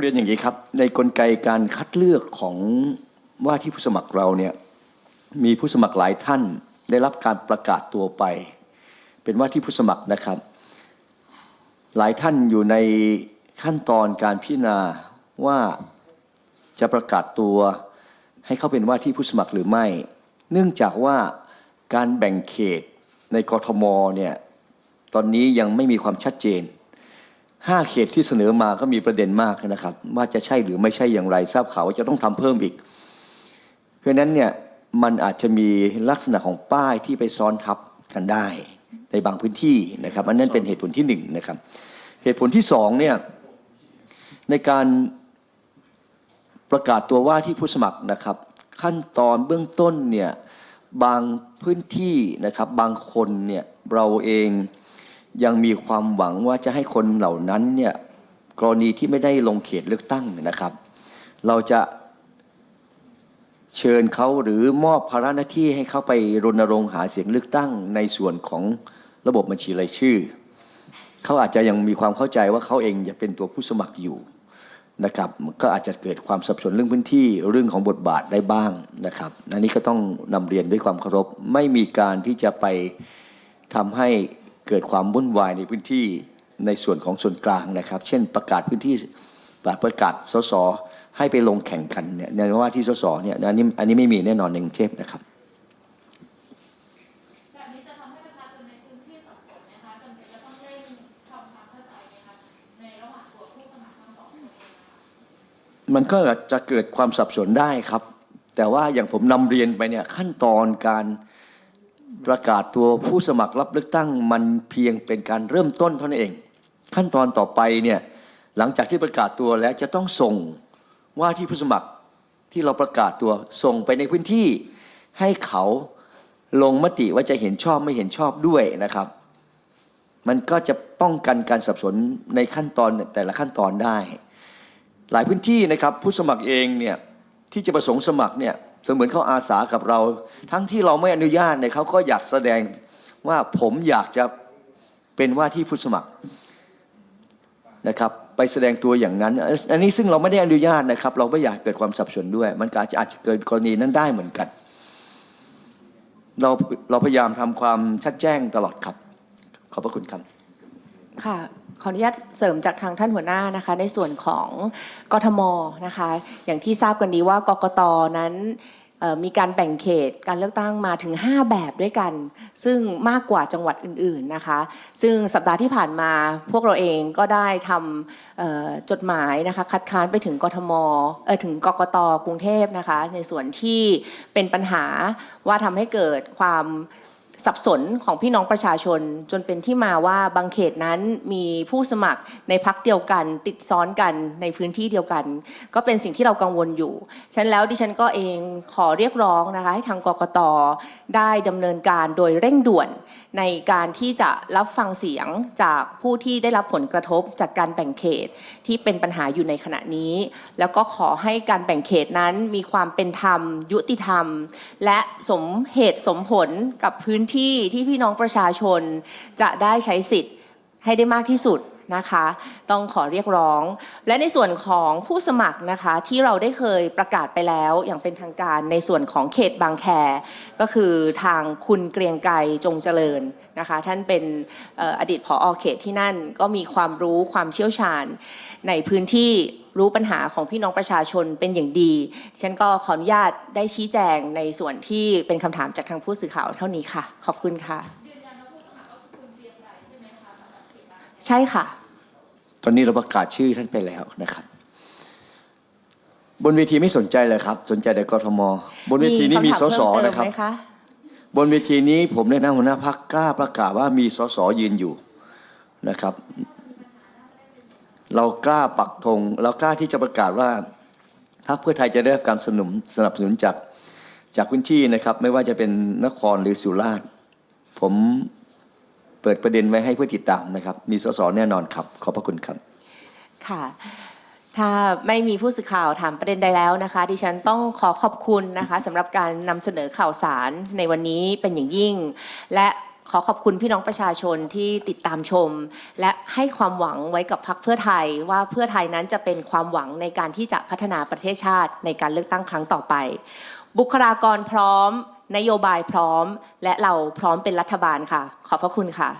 เรียนอย่างนี้ครับ ในกลไกการคัดเลือกของว่าที่ผู้สมัครเราเนี่ยมีผู้สมัครหลายท่านได้รับการประกาศตัวไป เป็นว่าที่ผู้สมัครนะครับ หลายท่านอยู่ในขั้นตอนการพิจารณาว่าจะประกาศตัวให้เข้าเป็นว่าที่ผู้สมัครหรือไม่ เนื่องจากว่าการแบ่งเขตในกรทมเนี่ยตอนนี้ยังไม่มีความชัดเจน ห้าเขตที่เสนอมาก็มีประเด็นมากนะครับ ว่าจะใช่หรือไม่ใช่อย่างไรทราบข่าวว่าจะต้องทำเพิ่มอีก เพราะฉะนั้นเนี่ยมันอาจจะมีลักษณะของป้ายที่ไปซ้อนทับกันได้ในบางพื้นที่นะครับ อันนั้นเป็นเหตุผลที่หนึ่งนะครับ เหตุผลที่สองเนี่ยในการประกาศตัวว่าที่ผู้สมัครนะครับ ขั้นตอนเบื้องต้นเนี่ยบางพื้นที่นะครับบางคนเนี่ยเราเอง ยังมีความหวังว่าจะให้คนเหล่านั้นเนี่ยกรณีที่ไม่ได้ลงเขตเลือกตั้งนะครับ เราจะเชิญเขาหรือมอบภาระหน้าที่ให้เขาไปรณรงค์หาเสียงเลือกตั้งในส่วนของระบบบัญชีรายชื่อ เขาอาจจะยังมีความเข้าใจว่าเขาเองจะเป็นตัวผู้สมัครอยู่นะครับก็อาจจะเกิดความสับสนเรื่องพื้นที่เรื่องของบทบาทได้บ้างนะครับอันนี้ก็ต้องนำเรียนด้วยความเคารพไม่มีการที่จะไปทำให้ เกิดความวุ่นวายในพื้นที่ในส่วนของส่วนกลางนะครับ เช่นประกาศพื้นที่ประกาศสสให้ไปลงแข่งกันเนี่ยในว่าที่สสเนี่ยอันนี้อันนี้ไม่มีแน่นอนในกรุงเทพนะครับแบบนี้จะทำให้ประชาชนในพื้นที่สับสนนะคะจำเป็นจะต้องเร่งทำความเข้าใจไหมคะในระหว่างตัวผู้สมัครทั้งสองคนเองนะคะมันก็จะเกิดความสับสนได้ครับ แต่ว่าอย่างผมนำเรียนไปเนี่ยขั้นตอนการ ประกาศตัวผู้สมัครรับเลือกตั้งมันเพียงเป็นการเริ่มต้นเท่านั้นเอง ขั้นตอนต่อไปเนี่ยหลังจากที่ประกาศตัวแล้วจะต้องส่งว่าที่ผู้สมัครที่เราประกาศตัวส่งไปในพื้นที่ให้เขาลงมติว่าจะเห็นชอบไม่เห็นชอบด้วยนะครับ มันก็จะป้องกันการสับสนในขั้นตอนแต่ละขั้นตอนได้ หลายพื้นที่นะครับผู้สมัครเองเนี่ยที่จะประสงค์สมัครเนี่ย เสมือนเขาอาสากับเรา ทั้งที่เราไม่อนุญาตเนี่ยเขาก็อยากแสดงว่าผมอยากจะเป็นว่าที่ผู้สมัครนะครับ ไปแสดงตัวอย่างนั้น อันนี้ซึ่งเราไม่ได้อนุญาตนะครับ เราไม่อยากเกิดความสับสนด้วย มันอาจจะอาจจะเกิดกรณีนั้นได้เหมือนกัน เราเราพยายามทำความชัดแจ้งตลอดครับ ขอบพระคุณครับค่ะ ขออนุญาตเสริมจากทางท่านหัวหน้านะคะ ในส่วนของกทมนะคะ อย่างที่ทราบกันดีว่ากกตนั้นมีการแบ่งเขตการเลือกตั้งมาถึง 5 แบบด้วยกัน ซึ่งมากกว่าจังหวัดอื่นๆนะคะ ซึ่งสัปดาห์ที่ผ่านมาพวกเราเองก็ได้ทำจดหมายนะคะคัดค้านไปถึงกทมเออถึงกกตกรุงเทพนะคะ ในส่วนที่เป็นปัญหาว่าทำให้เกิดความ สับสนของพี่น้องประชาชน จนเป็นที่มาว่าบางเขตนั้นมีผู้สมัครในพักเดียวกัน ติดซ้อนกันในพื้นที่เดียวกัน ก็เป็นสิ่งที่เรากังวลอยู่ฉะนั้นแล้วดิฉันก็เองขอเรียกร้องนะคะให้ทางกกตได้ดำเนินการโดยเร่งด่วนในการที่จะรับฟังเสียงจากผู้ที่ได้รับผลกระทบจากการแบ่งเขตที่เป็นปัญหาอยู่ในขณะนี้ แล้วก็ขอให้การแบ่งเขตนั้นมีความเป็นธรรม ยุติธรรม และสมเหตุสมผลกับพื้นที่ที่พี่น้องประชาชนจะได้ใช้สิทธิ์ให้ได้มากที่สุด นะคะ ต้องขอเรียกร้อง และในส่วนของผู้สมัครนะคะที่เราได้เคยประกาศไปแล้วอย่างเป็นทางการในส่วนของเขตบางแค ก็คือทางคุณเกรียงไกรจงเจริญนะคะท่านเป็นเอ่ออดีตผอเขตที่นั่นก็มีความรู้ความเชี่ยวชาญ ในพื้นที่รู้ปัญหาของพี่น้องประชาชนเป็นอย่างดีฉันก็ขออนุญาตได้ชี้แจงในส่วนที่เป็นคำถามจากทางผู้สื่อข่าวเท่านี้ค่ะ ขอบคุณค่ะยืนยันว่าผู้สมัครก็คือคุณเกรียงไกรใช่ไหมคะสำหรับเข ตบางใช่ค่ะตอนนี้เราประกาศชื่อท่านไปแล้วนะครับ บนเวทีไม่สนใจเลยครับ สนใจแต่กทม บนเวทีนี้มีคำถาสสเพิ่มเติมนะครับไหมคะบนเวทีนี้ผมในนามหัวหน้าพักกล้าประกาศว่ามีสสยืนอยู่นะครับ เรากล้าปักธงเรากล้าที่จะประกาศว่าพรรคเพื่อไทยจะได้รับการสนับสนุนสนับสนุนจากจากพื้นที่นะครับ ไม่ว่าจะเป็นนครหรือสุราษฎร์ผม เปิดประเด็นไว้ให้เพื่อติดตามนะครับ มีสสแน่นอนครับ ขอบพระคุณครับ ค่ะ ถ้าไม่มีผู้สื่อข่าวถามประเด็นใดแล้วนะคะ ดิฉันต้องขอขอบคุณนะคะสำหรับการนำเสนอข่าวสารในวันนี้เป็นอย่างยิ่ง และขอขอบคุณพี่น้องประชาชนที่ติดตามชม และให้ความหวังไว้กับพักเพื่อไทย ว่าเพื่อไทยนั้นจะเป็นความหวังในการที่จะพัฒนาประเทศชาติในการเลือกตั้งครั้งต่อไป บุคลากรพร้อม นโยบายพร้อม และเราพร้อมเป็นรัฐบาลค่ะ ขอบพระคุณค่ะ